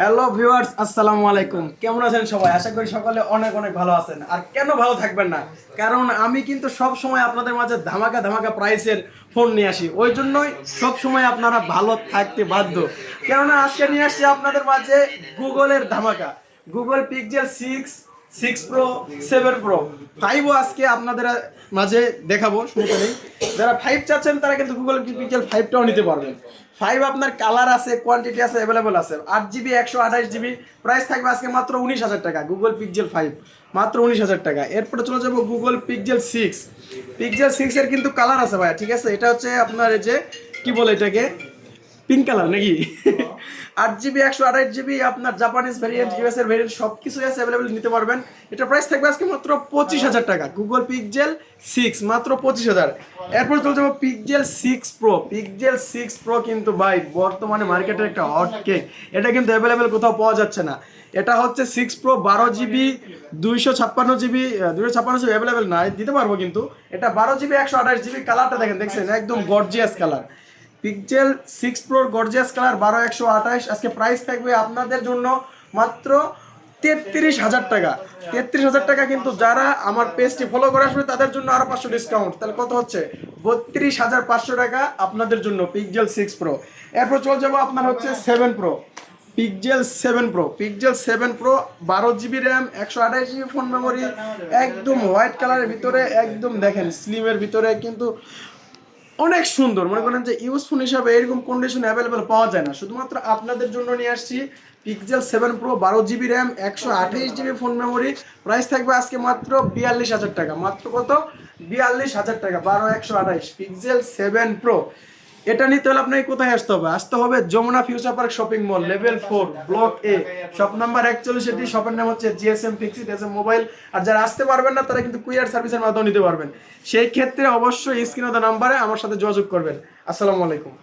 Hello viewers আসসালামু আলাইকুম। কেমন আছেন সবাই? আশা করি সকলে অনেক অনেক ভালো আছেন। আর কেন ভালো থাকবেন না? কারণ আমি কিন্তু সব সময় আপনাদের মাঝে ধামাকা ধামাকা প্রাইসের ফোন নিয়ে আসি। ওই জন্যই সব সময় আপনারা ভালো থাকতে বাধ্য। কেননা আজকে নিয়ে আসছি আপনাদের মাঝে গুগলের ধামাকা। Google Pixel six six pro seven pro ফাইভও আজকে আপনাদের মাঝে দেখাবো শুনতে নেই। যারা ফাইভ চাচ্ছেন, তারা কিন্তু গুগল পিক্সেল ফাইভটাও নিতে পারবেন। ফাইভ আপনার কালার আছে কোয়ান্টিটি আছে অ্যাভেলেবল আছে। আট জিবি একশো আঠাশ জিবি প্রাইস থাকবে আজকে মাত্র উনিশ হাজার টাকা গুগল পিক্সেল ফাইভ মাত্র উনিশ হাজার টাকা। এরপরে চলে যাব গুগল পিক্সেল সিক্স পিক্সেল সিক্সের কিন্তু কালার আছে ভাইয়া, ঠিক আছে? এটা হচ্ছে আপনার এই যে, কি বলে এটাকে? পিঙ্ক কালার নাকি? আট জিবি একশো আঠাশ জিবি আপনার জাপানিজ ভ্যারিয়েন্ট ইউএস এর ভ্যারিয়েন্ট সব কিছু আছে অ্যাভেলেবেল নিতে পারবেন। এটা প্রাইস থাকবে আজকে মাত্র পঁচিশ হাজার টাকা। গুগল পিকজেল সিক্স মাত্র পঁচিশ হাজার। এরপর চলে যাব Pixel six pro Pixel six pro কিন্তু ভাই বর্তমানে মার্কেটের একটা হট কেক এটা কিন্তু অ্যাভেলেবেল কোথাও পাওয়া যাচ্ছে না। এটা হচ্ছে সিক্স প্রো বারো জিবি দুইশো ছাপ্পান্ন জিবি দুইশো ছাপ্পান্ন জিবি অ্যাভেলেবেল না দিতে পারব কিন্তু। এটা বারো জিবি একশো আঠাশ জিবি কালারটা দেখেন দেখছেন? একদম গর্জিয়াস কালার পিকজেল সিক্স প্রোর গর্জিয়াস কালার বারো একশো আঠাশ। আজকে প্রাইস থাকবে আপনাদের জন্য মাত্র তেত্রিশ হাজার টাকা। তেত্রিশ হাজার টাকা কিন্তু যারা আমার পেজটি ফলো করে আসবে, তাদের জন্য আরও পাঁচশো ডিসকাউন্ট তাহলে কত হচ্ছে? বত্রিশ হাজার পাঁচশো টাকা আপনাদের জন্য পিকজেল সিক্স প্রো এরপর চলে যাব আপনার হচ্ছে seven pro Pixel seven pro Pixel seven pro বারো জিবি র্যাম একশো আঠাশ জিবি ফোন মেমোরি একদম হোয়াইট কালারের ভিতরে, একদম দেখেন স্লিমের ভিতরে, কিন্তু অনেক সুন্দর। মনে করেন যে ইউজফুল হিসাবে এরকম কন্ডিশন অ্যাভেলেবেল পাওয়া যায় না। শুধুমাত্র আপনাদের জন্য নিয়ে আসছি পিক্সেল সেভেন প্রো বারো জিবি র্যাম একশো আঠাইশ জিবি ফোন মেমোরি প্রাইস থাকবে আজকে মাত্র বিয়াল্লিশ হাজার টাকা। মাত্র কত? বিয়াল্লিশ হাজার টাকা, বারো একশো আঠাইশ পিক্সেল সেভেন প্রো এটা নিতে হলে আপনাকে কোথায় আসতে হবে? আসতে হবে Jamuna future park shopping mall level four block A shop number একচল্লিশ এটি শপের নাম হচ্ছে জিএসএম ফিক্সিড এস মোবাইল আর যারা আসতে পারবেন না, তারা কিন্তু কুইয়ার সার্ভিসের মাধ্যমে নিতে পারবেন। সেই ক্ষেত্রে অবশ্যই স্ক্রিনতা নাম্বারে আমার সাথে যোগাযোগ করবেন। আসসালামু আলাইকুম।